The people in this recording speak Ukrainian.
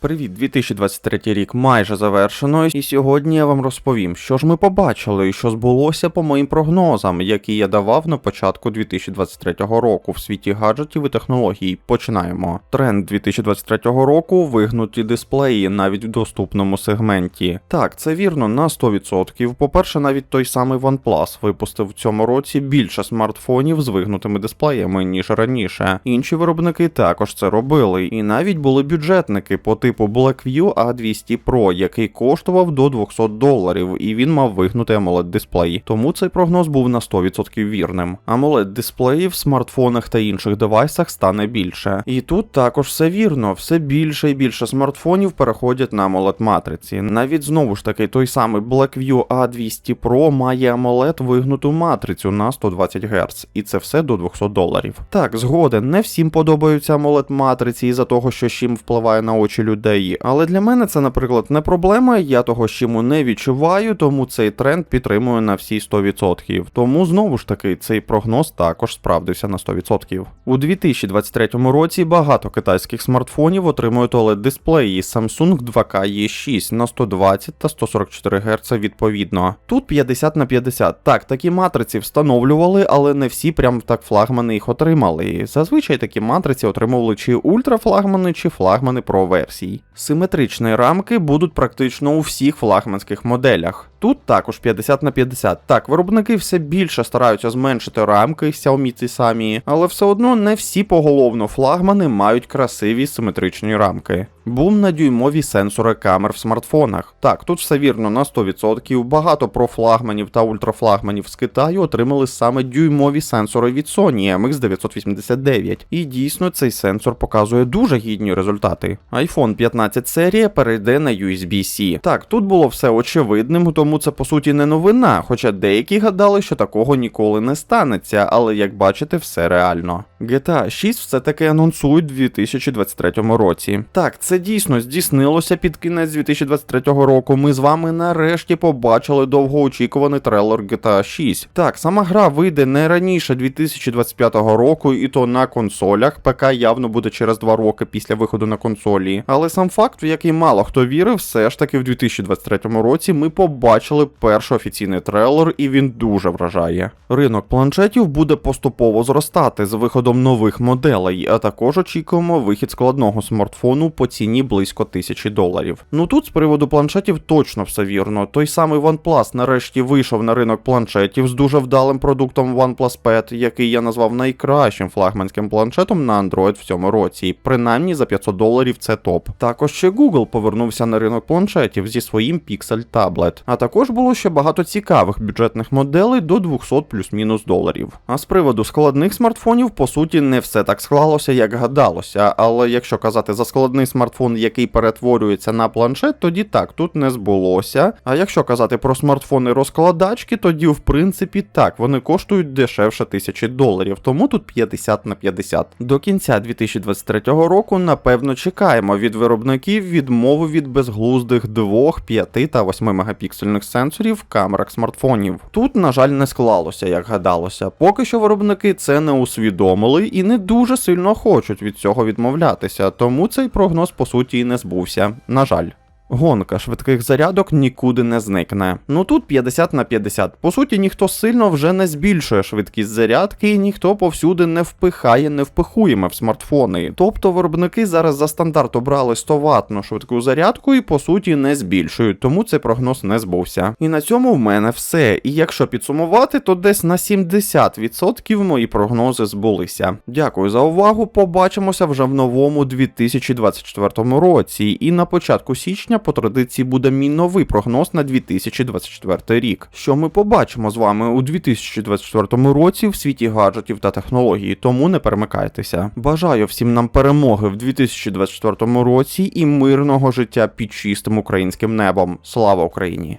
Привіт, 2023 рік майже завершено, і сьогодні я вам розповім, що ж ми побачили і що збулося по моїм прогнозам, які я давав на початку 2023 року в світі гаджетів і технологій. Починаємо. Тренд 2023 року вигнуті дисплеї навіть в доступному сегменті. Так, це вірно на 100%. По-перше, навіть той самий OnePlus випустив в цьому році більше смартфонів з вигнутими дисплеями, ніж раніше. Інші виробники також це робили, і навіть були бюджетники по типу Blackview A200 Pro, який коштував до 200 доларів, і він мав вигнутий amoled дисплей. Тому цей прогноз був на 100% вірним. amoled дисплеїв в смартфонах та інших девайсах стане більше. І тут також все вірно, все більше і більше смартфонів переходять на amoled матриці. Навіть знову ж таки той самий Blackview A200 Pro має AMOLED вигнуту матрицю на 120 Гц, і це все до 200 доларів. Так, згоден, не всім подобаються AMOLED матриці із-за того, що чим впливає на очі людей. Але для мене це, наприклад, не проблема. Я того щому не відчуваю, тому цей тренд підтримую на всі 100%. Тому знову ж таки цей прогноз також справдився на 100%. У 2023 році багато китайських смартфонів отримують oled дисплеї Samsung 2K E6 на 120 та 144 Гц відповідно. Тут 50 на 50. Так, такі матриці встановлювали, але не всі прям так флагмани їх отримали. Зазвичай такі матриці отримували чи ультрафлагмани, чи флагмани Pro версій. Симетричні рамки будуть практично у всіх флагманських моделях. Тут також 50 на 50. Так, виробники все більше стараються зменшити рамки Xiaomi ці самі, але все одно не всі поголовно флагмани мають красиві симетричні рамки. Бум на дюймові сенсори камер в смартфонах. Так, тут все вірно на 100%. Багато профлагманів та ультрафлагманів з Китаю отримали саме дюймові сенсори від Sony MX989. І дійсно цей сенсор показує дуже гідні результати. iPhone 15 серія перейде на USB-C. Так, тут було все очевидним, тому це по суті не новина, хоча деякі гадали, що такого ніколи не станеться, але як бачите, все реально. GTA 6 все-таки анонсують в 2023 році. Так, це дійсно здійснилося під кінець 2023 року. Ми з вами нарешті побачили довгоочікуваний трейлер GTA 6. Так, сама гра вийде не раніше 2025 року, і то на консолях. ПК явно буде через 2 роки після виходу на консолі. Але сам факт, в який мало хто вірив, все ж таки в 2023 році ми побачили перший офіційний трейлер, і він дуже вражає. Ринок планшетів буде поступово зростати з виходом нових моделей, а також очікуємо вихід складного смартфону по ціні близько тисячі доларів. Ну тут з приводу планшетів точно все вірно. Той самий OnePlus нарешті вийшов на ринок планшетів з дуже вдалим продуктом OnePlus Pad, який я назвав найкращим флагманським планшетом на Android в цьому році. Принаймні за 500 доларів це топ. Також ще Google повернувся на ринок планшетів зі своїм Pixel Tablet. А також було ще багато цікавих бюджетних моделей до 200 плюс-мінус доларів. А з приводу складних смартфонів, по суті, не все так склалося, як гадалося. Але якщо казати за складний смартфон, який перетворюється на планшет, тоді так, тут не збулося. А якщо казати про смартфони розкладачки, тоді в принципі так, вони коштують дешевше тисячі доларів, тому тут 50 на 50. До кінця 2023 року, напевно, чекаємо від виробників відмови від безглуздих 2, 5 та 8 мегапіксельних сенсорів в камерах смартфонів. Тут, на жаль, не склалося, як гадалося. Поки що виробники це не усвідомили і не дуже сильно хочуть від цього відмовлятися, тому цей прогноз по суті не збувся. На жаль. Гонка швидких зарядок нікуди не зникне. Ну тут 50 на 50. По суті, ніхто сильно вже не збільшує швидкість зарядки, і ніхто повсюди не впихає невпихуєме в смартфони. Тобто виробники зараз за стандарт обрали 100 ваттну швидку зарядку і по суті не збільшують, тому цей прогноз не збувся. І на цьому в мене все. І якщо підсумувати, то десь на 70% мої прогнози збулися. Дякую за увагу. Побачимося вже в новому 2024 році. І на початку січня по традиції буде мій новий прогноз на 2024 рік. Що ми побачимо з вами у 2024 році в світі гаджетів та технологій, тому не перемикайтеся. Бажаю всім нам перемоги в 2024 році і мирного життя під чистим українським небом. Слава Україні!